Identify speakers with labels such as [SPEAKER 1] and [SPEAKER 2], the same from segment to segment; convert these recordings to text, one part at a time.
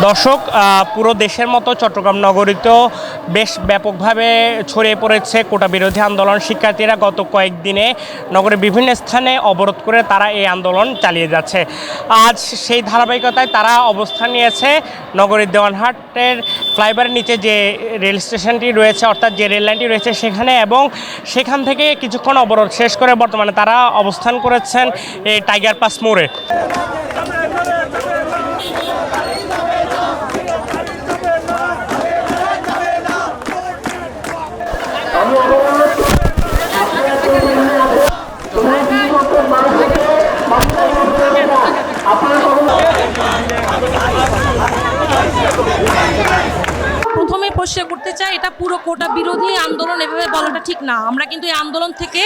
[SPEAKER 1] দর্শক পুরো দেশের মতো চট্টগ্রাম নগরীতেও বেশ ব্যাপকভাবে ছড়িয়ে পড়েছে কোটা বিরোধী আন্দোলন। শিক্ষার্থীরা গত কয়েকদিনে নগরের বিভিন্ন স্থানে অবরোধ করে তারা এই আন্দোলন চালিয়ে যাচ্ছে। আজ সেই ধারাবাহিকতায় তারা অবস্থান নিয়েছে নগরীর দেওয়ানহাটের ফ্লাইওভারের নিচে যে রেল স্টেশনটি রয়েছে, অর্থাৎ যে রেল লাইনটি রয়েছে সেখানে এবং সেখান থেকে কিছুক্ষণ অবরোধ শেষ করে বর্তমানে তারা অবস্থান করেছেন এই টাইগার পাস মোড়ে।
[SPEAKER 2] প্রথমে করতে চাই। এটা পুরো কোটা বিরোধী আন্দোলন, এভাবে বলাটা ঠিক না। আমরা কিন্তু এই আন্দোলন থেকে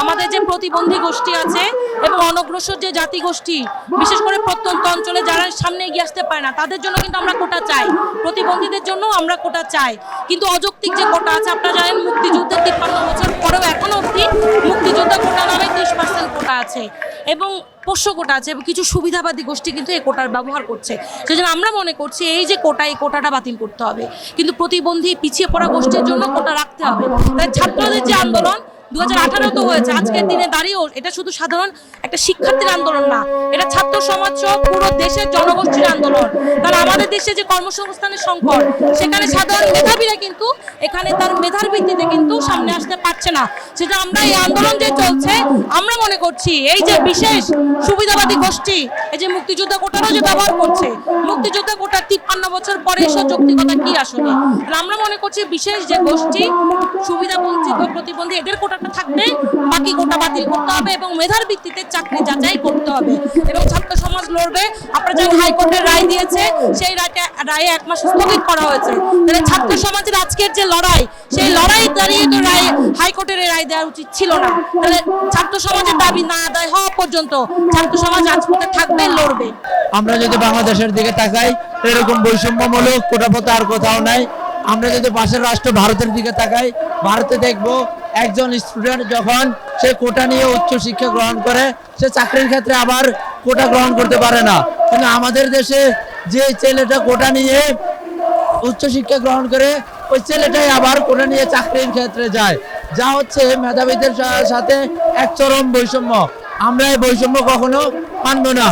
[SPEAKER 2] আমাদের যে প্রতিবন্ধী গোষ্ঠী আছে এবং অনগ্রসর যে জাতি গোষ্ঠী, বিশেষ করে প্রত্যন্ত অঞ্চলে যারা সামনে এগিয়ে আসতে পারে না, তাদের জন্য কিন্তু আমরা কোটা চাই। প্রতিবন্ধীদের জন্য আমরা কোটা চাই। কিন্তু অযৌক্তিক যে কোটা আছে, আপনারা জানেন মুক্তিযুদ্ধের তিপ্পান্ন বছর পরেও এখনও অবধি মুক্তিযোদ্ধা কোটা নামে ত্রিশ পার্সেন্ট কোটা আছে। এবং পোষ্য কোটা আছে কিছু সুবিধাবাদী গোষ্ঠী কিন্তু এই কোটার ব্যবহার করছে। সেজন্য আমরা মনে করছি এই যে কোটা, এই কোটাটা বাতিল করতে হবে। কিন্তু প্রতিবন্ধী পিছিয়ে পড়া গোষ্ঠীর জন্য কোটা রাখতে হবে। তাই ছাত্রদের যে আন্দোলন দু হাজার আঠারো তো হয়েছে আজকের দিনে দাঁড়িয়েও এটা শুধু সাধারণ একটা শিক্ষার্থীর আন্দোলন না এটা ছাত্র সমাজ সহ পুরো দেশের জনগোষ্ঠীর আন্দোলন। কারণ আমাদের দেশে যে কর্মসংস্থানের সংকট সেখানে সাধারণ মেধাবীরা কিন্তু এখানে তার মেধার ভিত্তিতে কিন্তু সামনে আসতে পারছে না। সেটা আমরা এই আন্দোলন যে চলছে আমরা মনে করছি এই যে বিশেষ সুবিধাবাদী গোষ্ঠী এই যে মুক্তিযোদ্ধা কোটারও যে ব্যবহার করছে মুক্তিযোদ্ধা কোটার তিপ্পান্ন বছর পরে এসব যৌক্তিকতা কি আসলে? আমরা মনে করছি বিশেষ যে গোষ্ঠী সুবিধা বঞ্চিত প্রতিবন্ধী এদের কোটাটা থাকবে। বাকি কোটা বাতিল করতে হবে এবং মেধার ভিত্তিতে চাকরি যাচাই করতে হবে। এবং ছাত্র সমাজ লড়বে। আপনারা জানেন হাইকোর্টের রায় দিয়েছে। সেই রায়টা, রায়ে এক মাস স্থগিত করা হয়েছে। তাহলে ছাত্র সমাজের আজকের যে লড়াই, সেই লড়াই দাঁড়িয়ে তো রায়, হাইকোর্টের রায় দেওয়া উচিত ছিল না। তাহলে ছাত্র সমাজের দাবি না আদায় হওয়া পর্যন্ত ছাত্র সমাজ রাজপথে থাকবে, লড়বে।
[SPEAKER 3] আমরা যদি বাংলাদেশের দিকে তাকাই, এরকম বৈষম্যমূলক কোটাপথ আর কোথাও নাই। আমরা যদি পাশের রাষ্ট্র ভারতের দিকে তাকাই, ভারতে দেখব একজন স্টুডেন্ট যখন সে কোটা নিয়ে উচ্চ শিক্ষা গ্রহণ করে, সে চাকরির ক্ষেত্রে আবার কোটা গ্রহণ করতে পারে না। কিন্তু আমাদের দেশে যে ছেলেটা কোটা নিয়ে উচ্চ শিক্ষা গ্রহণ করে, ওই ছেলেটাই আবার কোটা নিয়ে চাকরির ক্ষেত্রে যায়। যা হচ্ছে মেধাবীদের সাথে এক চরম বৈষম্য। আমরা এই বৈষম্য কখনো মানব না।